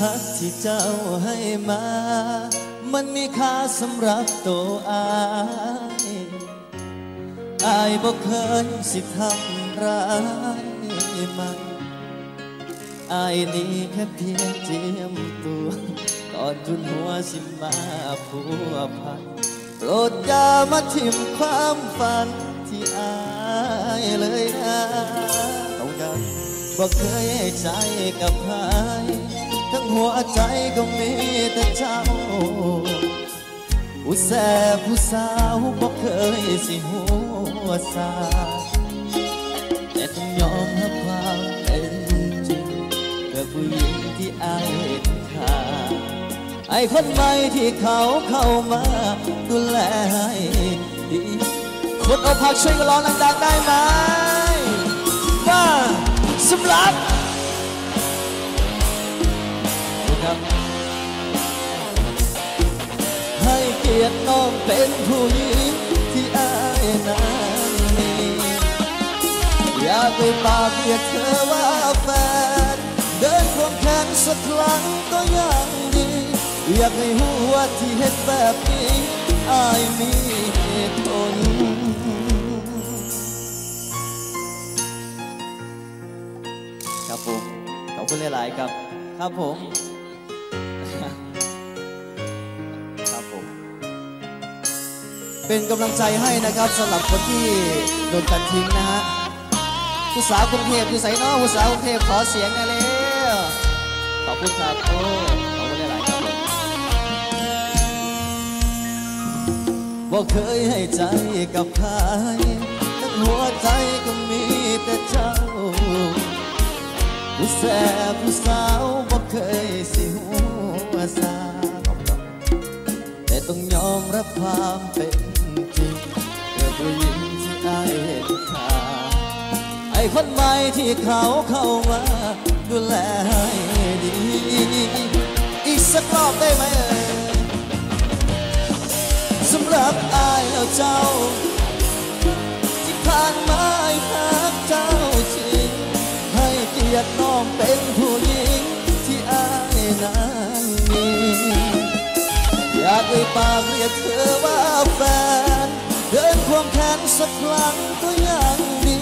ฮักที่เจ้าให้มา มันมีค่าสำหรับตัวอายอายบ่เคยสิทำร้ายมันอายนี่แค่เพียงเจียมตัวก่อนทุนหัวสิมาผัวพันโปรดอย่ามาทิมความฝันที่อายเลยนะต้องการบอกเคยให้ใจกับใคร หัวใจก็มีแต่เจ้า ผู้แสบผู้สาวบอกเคยสิหัวสาแต่ต้องยอมรับความเป็นจริงเพื่อผู้หญิงที่อายเห็นค่าไอ้คนใหม่ที่เขาเข้ามาดูแลให้ดีคนเอกหักช่วยกันร้องดังๆได้ไหมมาสำหรับ ให้เกียรติน้องเป็นผู้หญิงที่อายนั้นมีอยากไปปากเรียกเธอว่าแฟน เดินควงแขนสักครั้งก็ยังดี อยากให้หัวที่เห็นแบบนี้อายมีเหตุผลครับผมขอบคุณหลาย ๆ ครับ ครับผม เป็นกำลังใจให้นะครับสำหรับคนที่โดนกันทิ้งนะฮะผู้สาวกรุงเทพอยู่ใส่นอผู้สาวกรุงเทพขอเสียงหน่อยเร็วขอบคุณครับโอ้ขอบคุณหลายๆครับบอกเคยให้ใจกับใครทั้งหัวใจก็มีแต่เจ้า ผู้แสบผู้สาวบอกเคยสิหัวสาแต่ต้องยอมรับความเป็น ผู้หญิงที่อายเห็นค่าไอ้คนใหม่ที่เขาเข้ามาดูแลให้ดี อีกสักรอบได้ไหมเอ่ยสำหรับไอายแล้วเจ้า ที่ผ่านมาไอ้ฮักเจ้าจริงให้เกียรติน้องเป็นผู้หญิงที่อายนั้นมีอยากเอ่ยปากเรียกเธอว่าแฟนเดิน วงแขนสักครั้งก็ยังดี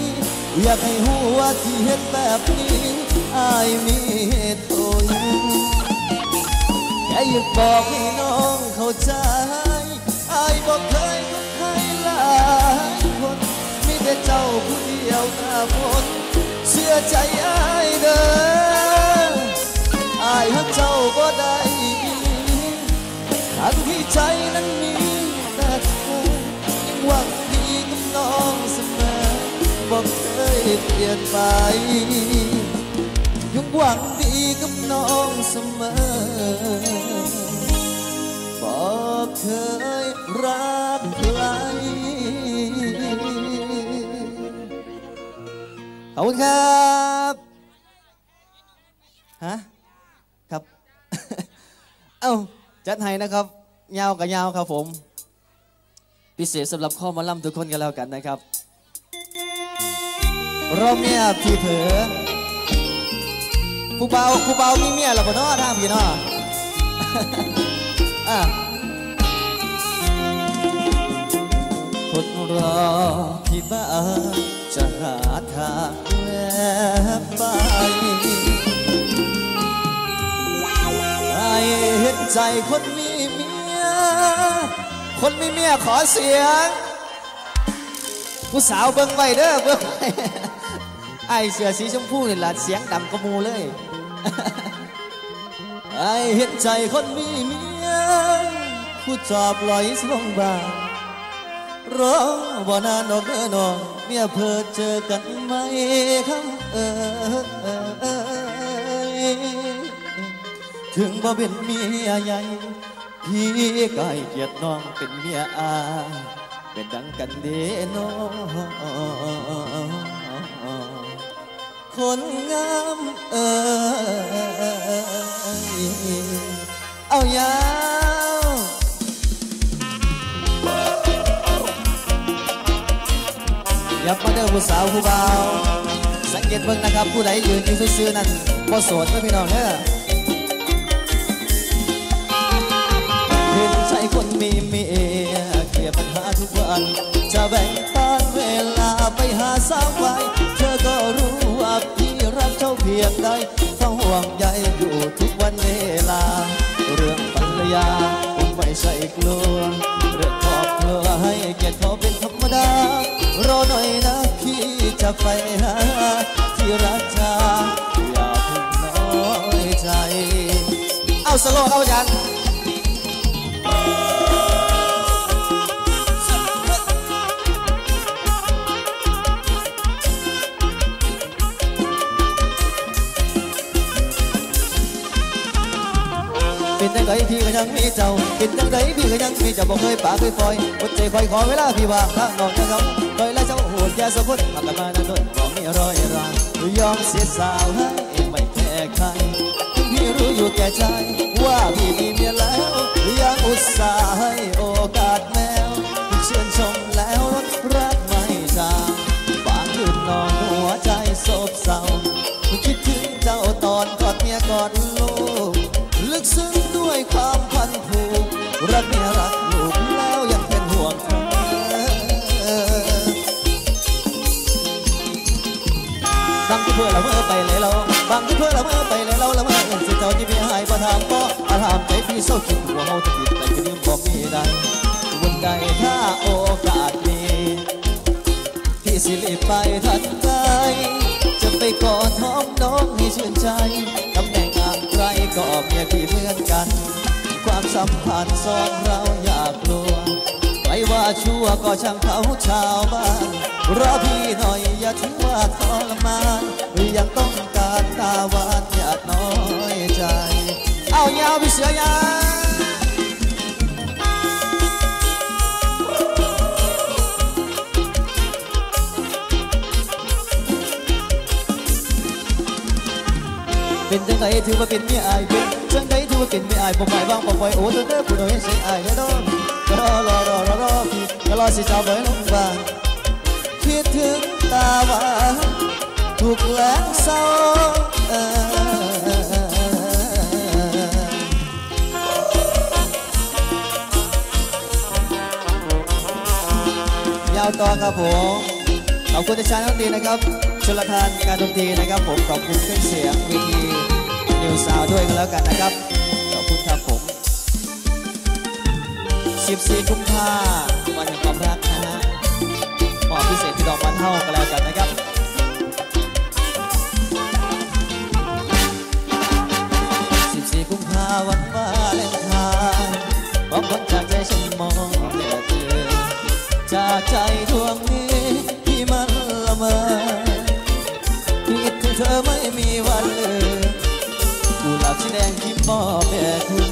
อยากให้หัวที่เห็นแบบนี้อายมีเหตุผลแค่อยากบอกให้น้องเข้าใจอายบอกเคยกับใครหลายคนมีแต่เจ้าผู้เดียวหน้ามนเชื่อใจอายเด้ออายฮักเจ้าก็ได้ทั้งที่ใจนั้นมี คยเปลี่ยนไป ยังหวังดีกับน้องเสมอ บอกเคยรักใครขอบคุณครับฮะครับ เอ้า จัดให้นะครับยาวกับยาวครับผม พิเศษสำหรับข้อมาล่ำทุกคนกันแล้วกันนะครับ เรอเมียพี่เผลอผู้เบาผู้เบามีเมียแล้วบ่เนาะทางพี่เนาะอะทนรอพี่บ้านจะหาทางแวะไปไอ้เห็นใจคนมีเมีย คนมีเมียขอเสียง ผู้สาวเบิ่งไว้เด้อเบิ่งไว้ ไอเสือสีชมพูนี่แหละเสียงดำกระมูเลยไอเห็นใจคนมีเมียผู้จอบลอยสงบาร้องบ่นานอกเด้อนองเมียเพิ่อเจอกันไหมคำเอ่ยถึงบ่เป็นเมียใหญ่พี่ก็ให้เกียรติน้องเป็นเมียอาเป็นดังกันเด้น้อง คนงามเออเอายาวยับมาเด้อผู้สาวผู้บ่าว สังเกตเบิ่งนะครับ ผู้ใดยืนอยู่ซื่อๆนั่นบ่โสดไม่พี่น้องเด้อเห็นใจคนมีเมียเคลียร์ปัญหาทุกวัน จะแบ่งปันเวลาไปหาสาวไว้ ยงใดเฝ้าห่วงใยอยู่ทุกวันเวลา เรื่องภรรยาผมไม่ใช่กลัว เรื่องครอบครัวให้เกียรติเขาเป็นธรรมดารอหน่อยนะพี่จะไปหาที่รักจาอย่าเพิ่งน้อยใจ เอาสโลว์เอาจันเป็ นจังไดพี่ก็ยังมีเจ้าเป็นจังไดพี่ก็ยังมีเจ้าบ่เคยปากเคยปล่อยอดใจคอยขอเวลาพี่ว่างทางนอกนะครับคอยและเจ้าโหดแก่สมพุทธมากันมานั้นต้นก็มีรอยรางยอมเสียสาวให้ไม่แค่ใครพี่รู้อยู่แก่ใจว่าพี่มีเมียแล้วยังอุตส่าห์ให้โอกาสแมวเชื่นชมแล้วรักไม่จางบางคืนนอนหัวใจโศกเศร้าคิดถึงเจ้าตอนกอดเมียกอดลูกลึกซึ้ง พื่อละเมื่อไปเลยเราบางที่เพื่อละเมื่อไปเลยเราละเมอสิเจ้าที่พี่หายประทามก็อาถามใจพี่เศร้าคิดว่าเฮาจะผิดแต่ก็ลืมบอกมีได้วันใดถ้าโอกาสมีพี่สิรีบไปทันใจจะไปกอดท้องน้องให้ชื่นใจตำแหน่งงานใครก็เมียพี่เหมือนกัน ความสัมพันธ์สองเราอยากลัว รว่าชั่วก็ช่างเขาชาวบ้านรอพี่หน่อยอย่าถือว่าทรมานยังต้องการตาหวานอย่าน้อยใจ เอายาวพี่เสือยาเป็นจังไดถือว่าเป็นเมียอายเป็นจังไดถือว่าเป็นเมียอายบ่ไปบ้างบ่ปล่อยโอ้เธอเด้อผู้น้อยใส่อายเด้อดอ รอรอรอรอรอพี่ก็รอสิเจ้าไปลงบ้านคิดถึงตาหวานถูกแล้งเศร้าเอ่อยาวต่อครับผมขอบคุณอาจารย์ดนตรีนะครับชลทานการดนตรีนะครับผมขอบคุณเครื่องเสียงวีทีนิวซาวด้วยกันแล้วกันนะครับ 14กุมภาวันแห่งความรักนะฮะมอบพิเศษที่ดอกบันเท่ากันแล้วกันนะครับ14กุมภาวันวาเลนไทน์มอบคนจากใจฉันมองแด่เธอจากใจดวงนี้ที่มันละเมอคิดถึงเธอไม่มีวันลืมกุหลาบสีแดงที่มอบแด่คุณ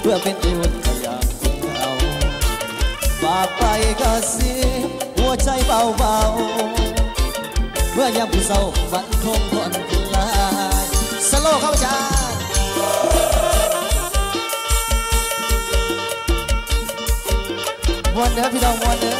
เพื่อเป็นอีวันากไปก็สียหัวใจเบาๆเมื่อยามผู้เศร้ามันคงผ่อนคลายสโลว์เข้าจานมวนเด้อพี่น้องมวนเด้อ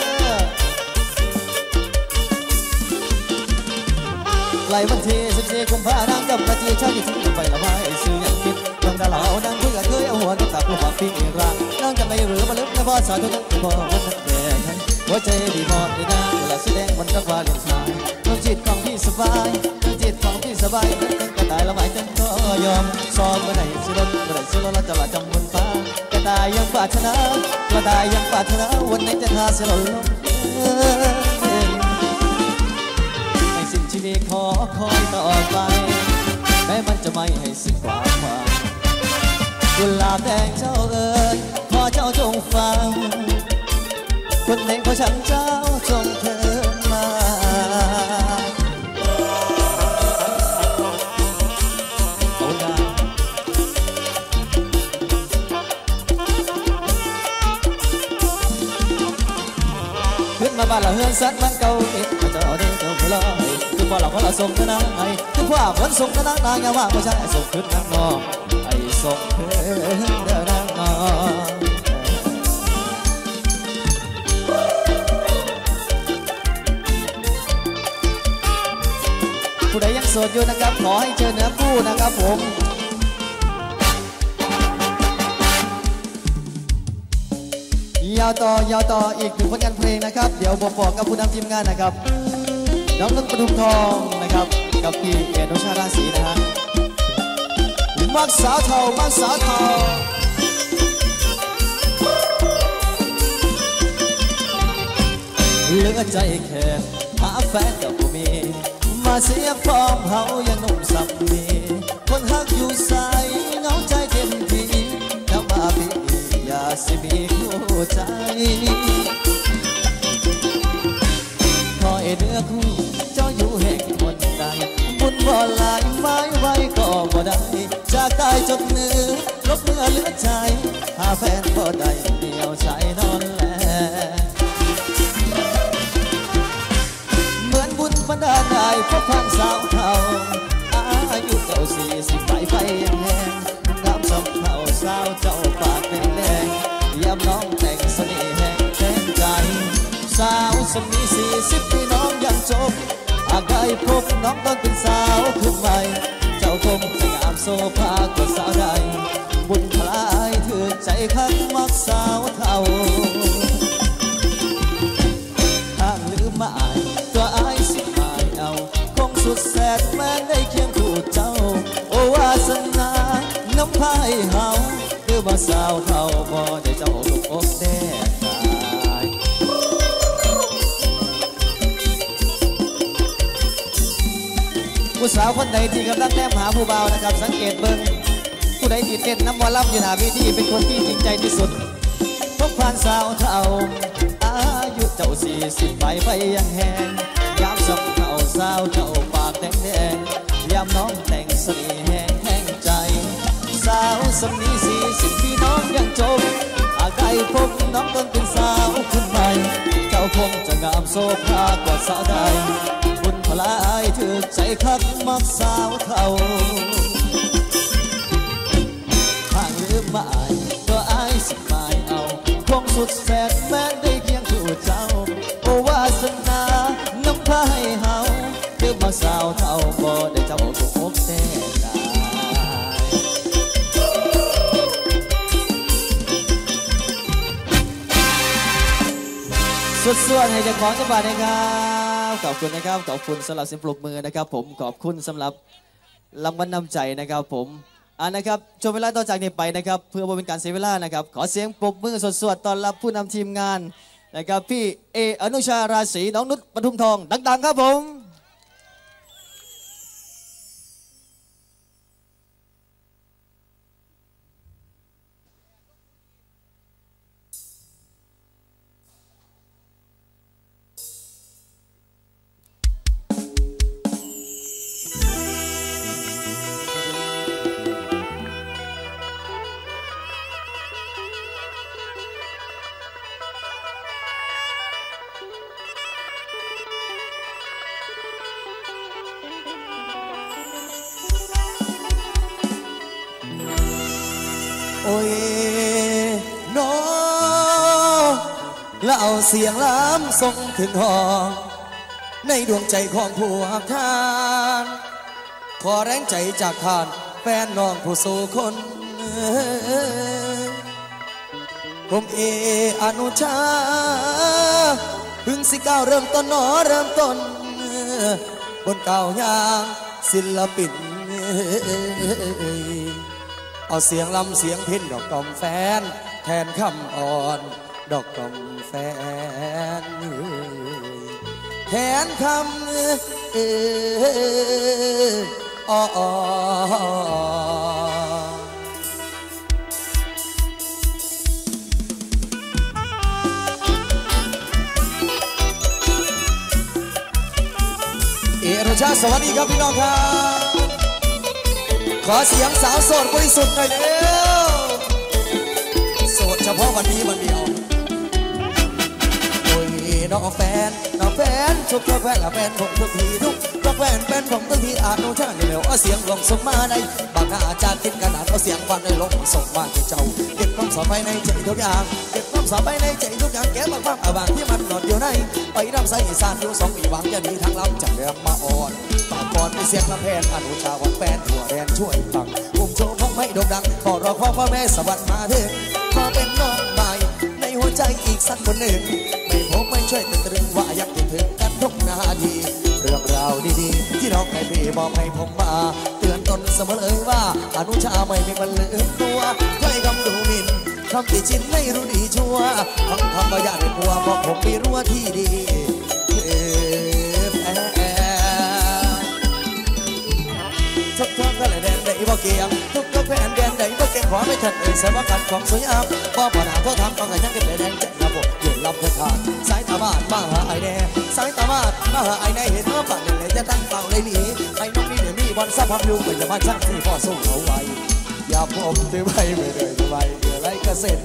ไหลวันที่14กุมภาพันธ์กับนาทีเช้าติทิ้งไปละไม้ซื้ออย่างคิด เรื่องดาราเอานั่งคุยกันเคยเอาหัวกับตาผู้ฟังพี่อีกรักนั่งกันในหรือมาลึกในพ่อสาวทุกคนพอวันนั้นแก่ให้หัวใจดีมอดดีนะเวลาแสดงวันรักวาเลนไทน์ดวงจิตของพี่สบายดวงจิตของพี่สบายนั้นกระต่ายละไม้จนก็ยอมซ้อมเมื่อไหร่สิลดเมื่อไหร่สิลดแล้วจะละจำบนฟ้ากระต่ายยังปรารถนากระต่ายยังปรารถนาวันไหนจะทาเสียหล่นลงให้สิ้นชีวิตขอคอยต่อไปแม้มันจะไม่ให้สิ้นความหวัง กุหลาบแดงเจ้าเอ๋ยขอเจ้าจงฟังคนหนึ่งขอฉันเจ้าจงเถิดมาเอาดาขึ้นมาบ้านละเฮือนสัตว์มันเก่าเองมาเจ้าเด้อเจ้าผู้ลอยคือพ่อเราพ่อเราส่งเธอนางไอ้คือพ่อฝนส่งเธอนางนางอย่าว่าไม่ใช่ส่งขึ้นนางนองไอ้ ส่งเธอเด้อนาผู้ใดยังโสดอยู่นะครับ ขอให้เจอเนื้อคู่นะครับผมยาวต่อยาวต่ออีกหนึ่งผลงานเพลงนะครับ เดี๋ยวบอกบอกกับผู้นำทีมงานนะครับ น้องนุ่นปทุมทองนะครับ กับพี่เอนุชาราศีนะฮะ มักสาวเทามักสาวเทาเหลือใจแค่หาแฟนกับผู้มีมาเสียฟอร์มเฮายังหนุ่มสับมีคนฮักอยู่ใสเงาใจเต็มทีแล้วมาพี่อย่าสิมีคู่ใจคอยเนื้อคู่เจ้าอยู่แห่งคนใดบุญบ่หลายไม้ไว้ก็บ่ได้ จากใต้จนเหนือลบเมื่อเหลือใจ หาแฟนบ่ได้เดียวใจนอนแลเหมือนบุญบันดาได้พบพันสาวเทาอายุเจ้าสี่สิบไปไปยังแห้งงามสมเท่าสาวเจ้าปากแดงแดงยามน้องแต่งเสน่ห์แห่งแทงใจ สาวสมีสี่สิบปีน้องยังจบหากได้พบน้องต้องเป็นสาวขึ้นใหม่ โซภากว่าสาวใดบุญพลายถือใจคักมักสาวเท่าทางลืมมาอายตัวอายสิหายเอา คงสุดแสนแม้ได้เคียงคู่เจ้า โอวาสนา น้ำพายเฮาคือว่าสาวเท่าบ่ได้เจ้า ผู้สาวคนใดที่กำลังแนมหาผู้บ่าวนะครับ สังเกตเบิ่งผู้ใดที่เต้นน้ำมอลำอยู่หน้าเวิธีเป็นคนที่จริงใจที่สุดพบผ่านสาวเท่าอายุเจ้าสี่สิบไปไปยังแหงยามสับเท่าสาวเจ้าปากแดงแดงยามน้องแต่งสน่ห์แห้งแห้งใจ สาวสำนีสี่สิบพี่น้องยังจบอาไกพบน้องต้องเป็นสาวคุณใหม่เจ้าคงจะงามโซภากว่าสาวใด บุญพลายถือใจคักมักสาวเท่าทางลืมมาอายก็อายสิหมายเอาคงสุดแสนแม้ได้เพียงคู่เจ้าโอวาสนานำพายเฮาคือมาสาวเท่าบ่ได้เจ้าถูกอกแน่ได้สุดๆให้เจ้าของจังหวัดนะครับ ขอบคุณนะครับ ขอบคุณสำหรับเสียงปรบมือนะครับ ผมขอบคุณสำหรับรางวัลนำใจนะครับ ผมอ่านะครับช่วงเวลาต่อจากนี้ไปนะครับ เพื่อบเป็นการเสียเวลานะครับ ขอเสียงปรบมือสดๆตอนรับผู้นำทีมงานนะครับพี่เออนุชาราศีน้องนุชปทุมทอง ดังๆ ครับผม เอาเสียงล้ำส่งถึงห้อง ในดวงใจของผู้หักทาน ขอแรงใจจากทานแฟนน้องผู้สู่คน ผมเออนุชา พึ่งสิก้าวเริ่มต้นหนอเริ่มต้น บนเก้าวยางศิลปิน เอาเสียงลำเสียงพินดอกกอมแฟน แทนคำอ่อน ดอกกอมแฟนแทนคำเอออ่อชาสวัสดีครับพี่น้องครับ ขอเสียงสาวโสดบริสุทธิ์หน่อยเร็วโสดเฉพาะวันนี้วันเดียว น้องแฟนน้องแฟนชุกกาแฟละแฟนผมทุกทีทุกกาแฟนแฟนผมทุกทีอาจโนชาเร็วเอาเสียงลงส่งมาในบางอาจารย์คิดขนาดเอาเสียงฟันในลงส่งมาที่เจ้าเก็บความสบไปในใจทุกอย่างเก็บความสบไปในใจทุกอย่างแก้บางความอาบางที่มันนอนอยู่ในไปรำไส้สานอยู่สองปีหวังจะหนีทางลำจากเรื่องมาอ่อนปากก่อนไปเสียงลำแพนอนุชาวันแฟนหัวแดนช่วยฟังกลุ่มโชว์ของไม่โด่งดังขอรอขอพ่อแม่สวรรค์มาเถิดขอเป็นน้อง ใจอีกสักคนหนึ่ง ไม่พบไม่ช่วยแต่ตรึงว่าอยากจะถึงกันทุกนาที เรื่องราวดีๆ ที่น้องให้พี่บอกให้ผมมา เตือนตนเสมอเลยว่า อนุชาไม่มีมันลืมตัวถ้อยคำดูหมิ่นคำติชินไม่รู้ดีชั่วทำคำว่าหยากให้ผัวเพราะผมมีรั้วที่ดี ทุกทางก็เลยแดนใดบ่เกี่ยงทุกก็แฟนแดนใดบ่เก่งขอไม่ทันเอ่ยสวัสดิ์ของสวยงามบ่บ่หนาก็ทำกันยังเก็บแดงแจ้งระบบยืนรับเพื่อทานสายตาบ้านมาหาไอแน่สายตาบ้านมาหาไอ้แน่เห็นว่าป่นนี้เลยจะตั้งเป้าเลยหนีไอ้น้องนี่เนี่ยมีบอลสับพับอยู่ไม่จะมาช่างที่พ่อส่งเอาไว้อย่าพบถือไว้ไม่เลยไว้เดี๋ยวไรก็เสร็จ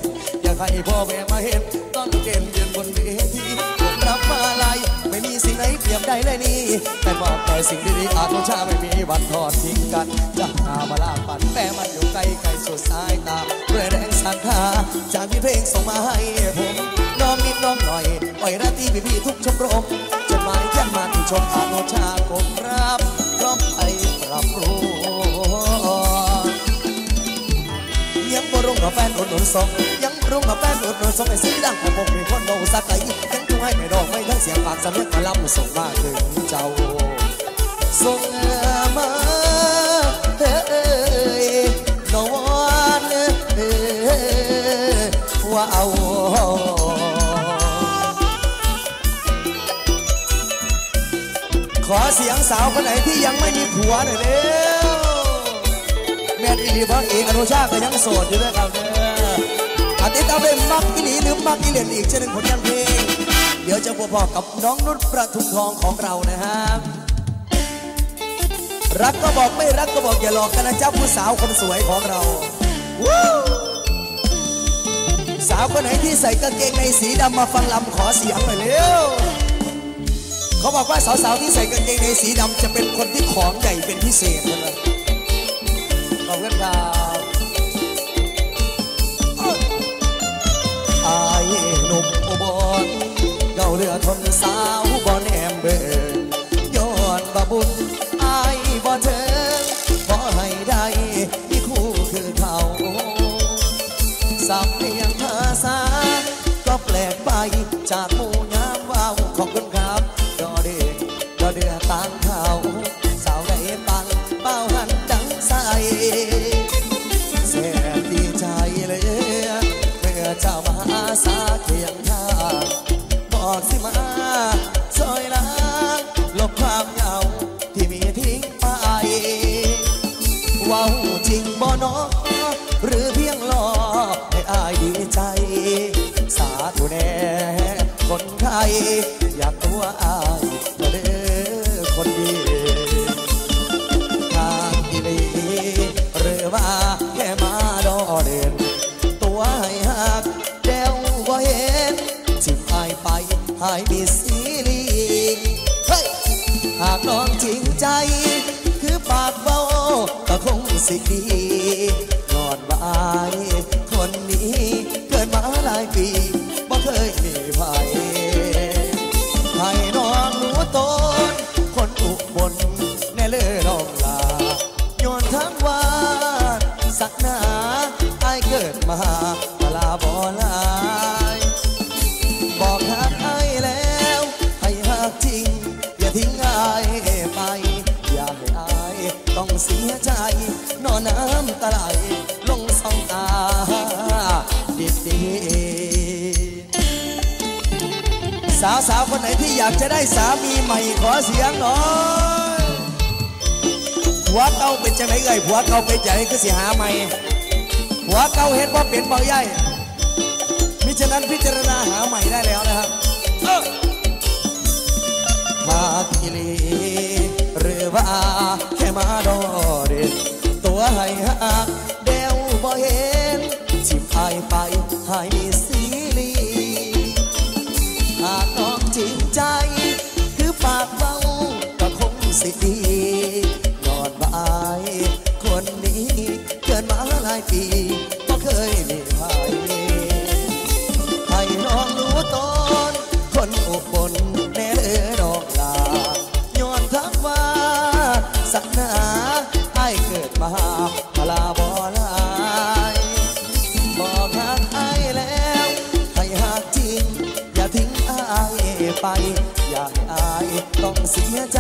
อยากให้พ่อแม่มาเห็นตอนเกมยืนบนเวที รับมาลายไม่มีสิ่งไหนเปรียบได้เลยนี่ แต่มอบแต่สิ่งดีๆอาทุชาไม่มีวันทอดทิ้งกันจะหามาลาปันแต่มันอยู่ไกลไกลสุดสายตาด้วยแรงศรัทธาจากมีเพลงส่งมาให้ผมน้องนิดน้องหน่อยปล่อยราตรีพี่ๆทุกชมรมจดหมายแจ้งมาที่ชมอาโนชาผมรับพร้อมไปปรับปรุ รุ่งกับแฟนอดหนุนส่งยังรุ่งกับแฟนอดหนุนส่งไอ้สีดังของผมเป็นคนโนสักไก่ยังชงให้ไม่ดอกไม่ทั้งเสียงปากสำเนียงมาล้ำส่งมาถึงเจ้าส่งมาเฮ้ยนอนเอ้ยว้าวขอเสียงสาวคนไหนที่ยังไม่มีผัวหน่อยเร็ว อีหลีบ่เอกอนุชาก็ยังโสดอยู่ด้วยครับเด้ออาติดตามเลยมักอีหลีหรือมักอีเหลียนอีกเช่นหนึ่งผลงานเพลง เดี๋ยวจะพบกับน้องนุชประทุมทองของเรานะครับรักก็บอกไม่รักก็บอกอย่าหลอกกันนะเจ้าผู้สาวคนสวยของเราสาวคนไหนที่ใส่กางเกงในสีดำมาฟังลำขอเสียงหน่อยเร็วเขาบอกว่าสาวๆที่ใส่กางเกงในสีดำจะเป็นคนที่ของใหญ่เป็นพิเศษเลย ขอบคุณครับอายหนุ่มอุบลเก่าเรือทนสาว คนดีทางดีดีหรือว่าแค่มาดอเด่นตัวให้หักเดวบ่เห็นจิบหายไปหายมีสีลีเฮ้ยหากน้องจริงใจ คือปากเบาก็คงสิดี ตาไหลลงสองตาดิบดีสาวสาวคนไหนที่อยากจะได้สามีใหม่ขอเสียงหน่อยผัวเก่าเป็นจังไหนเอ่ยผัวเก่าเป็นจังไหนคือสิหาใหม่ผัวเก่าเห็นว่าเป็นเบาใหญ่มิฉะนั้นพิจารณาหาใหม่ได้แล้วนะครับมากิลีหรือว่าแค่มาดอเด่น ตัวให้หักเดวบ่เห็นชิพายไปให้มีสีลีหากน้องจริงใจ คือปากเบาก็คงสิดีนอนบายคนนี้เกิดมาหลายปี เสียใจ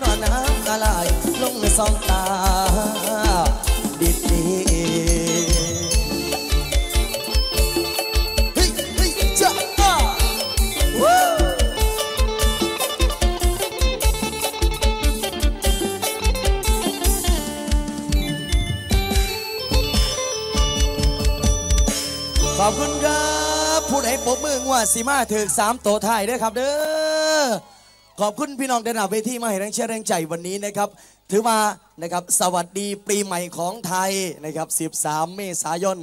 นอนน้ำตาไหลลงในสองตา ดิดดีเฮ้ยเฮ้ยจ้าอ้าวขอบคุณครับ ผู้ใดปรบมืองว่าสีมาถึงสามโตไทายด้วยครับเด้อ ขอบคุณพี่น้องเดนาเวทีมาให้แรงเชียร์แรงใจวันนี้นะครับ ถือว่านะครับสวัสดีปีใหม่ของไทยนะครับ 13 เมษายน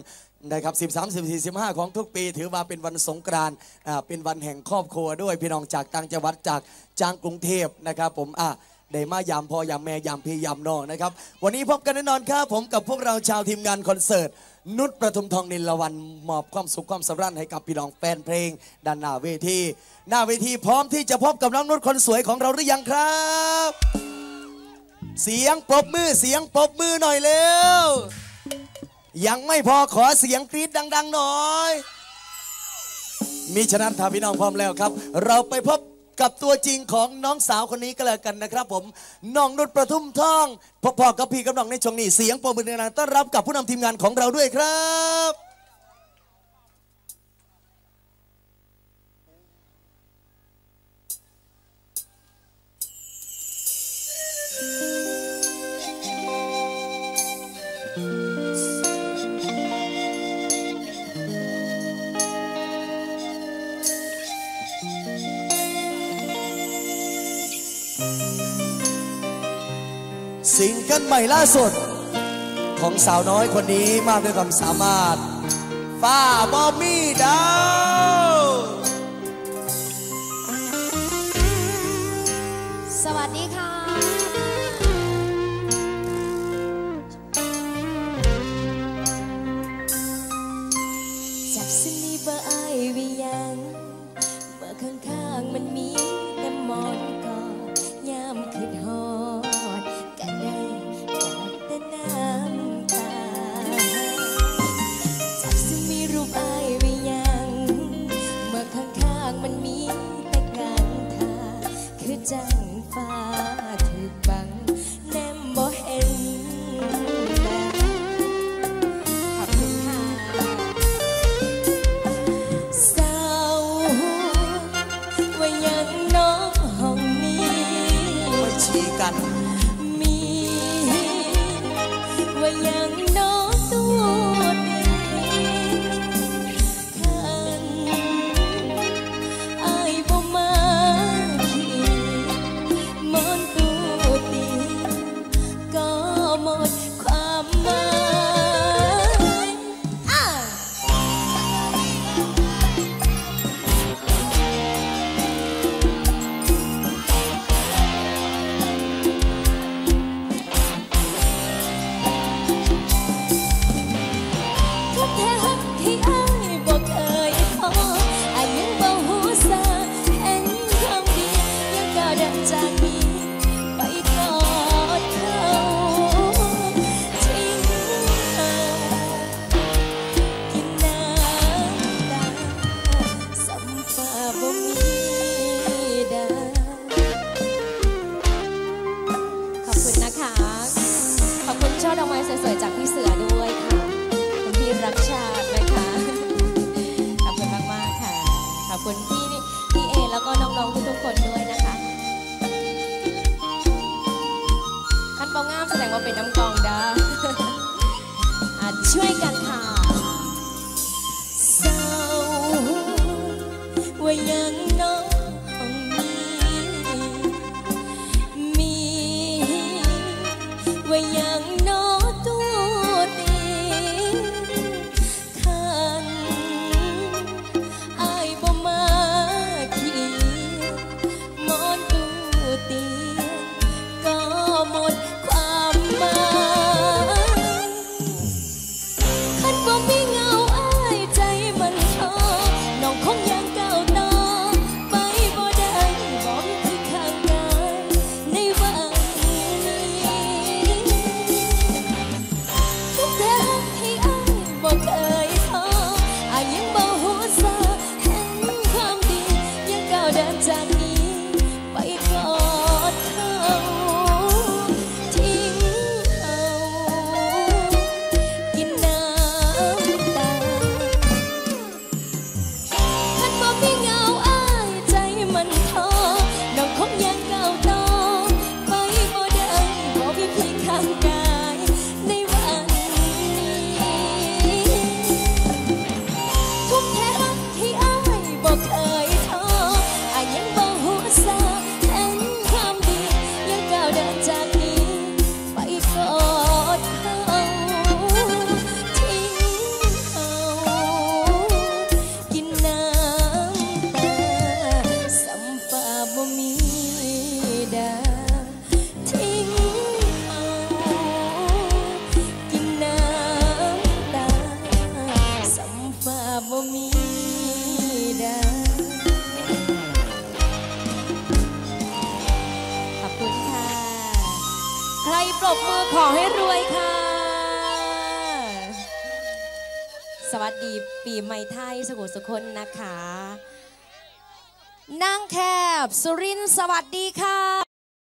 นะครับ13 14 15 ของทุกปี ถือว่าเป็นวันสงกรานต์อ่าเป็นวันแห่งครอบครัวด้วยพี่น้องจากต่างจังหวัดจากจางกรุงเทพนะครับ ผมอะได้มายามพอยามแม่ยามพี่ยามน้องนะครับ วันนี้พบกันแน่นอนครับผมกับพวกเราชาวทีมงานคอนเสิร์ต นุชประทุมทองนิลวันมอบความสุขความสำราญให้กับพี่น้องแฟนเพลงด้านหน้าเวที หน้าเวทีพร้อมที่จะพบกับน้องนุชคนสวยของเราหรือยังครับ เสียงปรบมือเสียงปรบมือหน่อยเร็ว ยังไม่พอขอเสียงกรี๊ดดัง ๆ หน่อย มีฉะนั้นถ้าพี่น้องพร้อมแล้วครับ เราไปพบกับตัวจริงของน้องสาวคนนี้ก็แล้วกันนะครับผมน้องนุชประทุมทองพบๆกับพี่กับน้องในช่วงนี้เสียงปรบมือดังๆต้อนรับกับผู้นำทีมงานของเราด้วยครับ กันใหม่ล่าสุด ของสาวน้อยคนนี้มากด้วยความสามารถฝ้าบอมมี่ดาวสวัสดีค่ะ จับสินีเบอร์ไอว้ยังเมื่อข้างๆมันมีแต่หมอน จังฟ้าถึกบัง ดอกไม้สวยๆจากพี่เสือด้วยค่ะคุณพี่รักชาตินะคะขอบคุณมากๆค่ะ ขอบคุณพี่พี่เอแล้วก็น้องๆทุกๆคนด้วยนะคะคันเปองามแสดงว่าเป็นน้ำกองเด้ออะช่วยกันค่ะ สุรินทร์สวัสดีค่ะ